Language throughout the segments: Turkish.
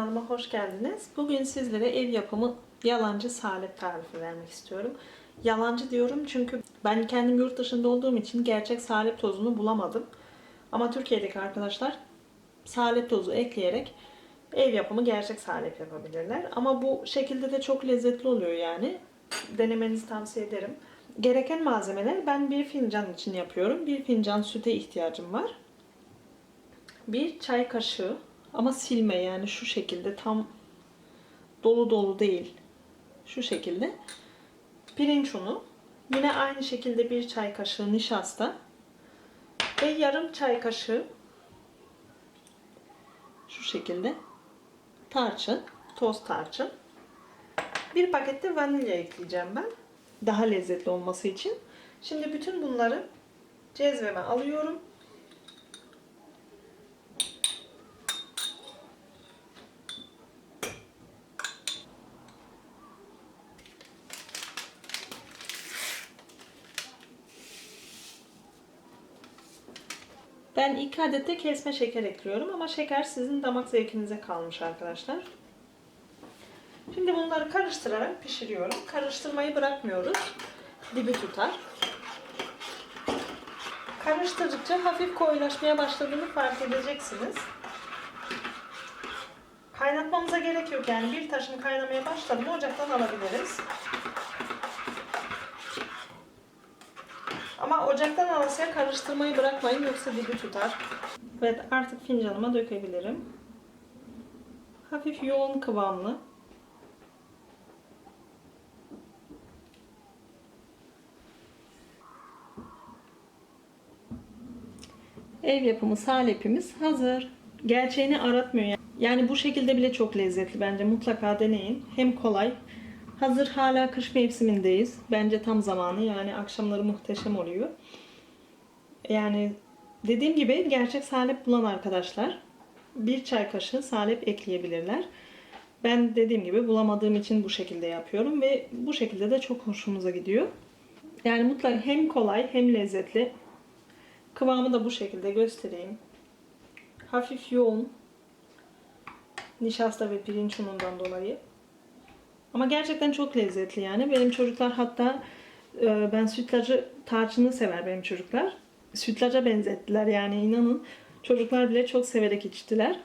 hoş geldiniz. Bugün sizlere ev yapımı yalancı salep tarifi vermek istiyorum. Yalancı diyorum çünkü ben kendim yurt dışında olduğum için gerçek salep tozunu bulamadım. Ama Türkiye'deki arkadaşlar salep tozu ekleyerek ev yapımı gerçek salep yapabilirler. Ama bu şekilde de çok lezzetli oluyor yani. Denemenizi tavsiye ederim. Gereken malzemeler ben bir fincan için yapıyorum. Bir fincan süte ihtiyacım var. Bir çay kaşığı ama silme yani şu şekilde tam dolu dolu değil. Şu şekilde. Pirinç unu. Yine aynı şekilde bir çay kaşığı nişasta. Ve yarım çay kaşığı şu şekilde tarçın, toz tarçın. Bir pakette vanilya ekleyeceğim ben. Daha lezzetli olması için. Şimdi bütün bunları cezveme alıyorum. Ben iki adet de kesme şeker ekliyorum ama şeker sizin damak zevkinize kalmış arkadaşlar. Şimdi bunları karıştırarak pişiriyorum. Karıştırmayı bırakmıyoruz. Dibi tutar. Karıştırdıkça hafif koyulaşmaya başladığını fark edeceksiniz. Kaynatmamıza gerek yok yani bir taşım kaynamaya başladı mı ocaktan alabiliriz. Ocaktan alırsa karıştırmayı bırakmayın yoksa dibi tutar. Evet artık fincanıma dökebilirim. Hafif yoğun kıvamlı. Ev yapımı salepimiz hazır. Gerçeğini aratmıyor. Yani bu şekilde bile çok lezzetli bence. Mutlaka deneyin. Hem kolay. Hazır hala kış mevsimindeyiz. Bence tam zamanı. Yani akşamları muhteşem oluyor. Yani dediğim gibi gerçek salep bulan arkadaşlar bir çay kaşığı salep ekleyebilirler. Ben dediğim gibi bulamadığım için bu şekilde yapıyorum ve bu şekilde de çok hoşumuza gidiyor. Yani mutlaka hem kolay hem lezzetli. Kıvamı da bu şekilde göstereyim. Hafif yoğun. Nişasta ve pirinç unundan dolayı. Ama gerçekten çok lezzetli yani. Benim çocuklar hatta e, ben sütlacı tarçını sever benim çocuklar. Sütlaca benzettiler yani inanın. Çocuklar bile çok severek içtiler.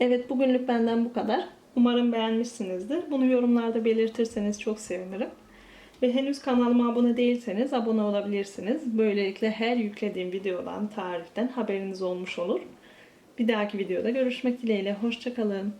Evet bugünlük benden bu kadar. Umarım beğenmişsinizdir. Bunu yorumlarda belirtirseniz çok sevinirim. Ve henüz kanalıma abone değilseniz abone olabilirsiniz. Böylelikle her yüklediğim videodan, tariften haberiniz olmuş olur. Bir dahaki videoda görüşmek dileğiyle. Hoşçakalın.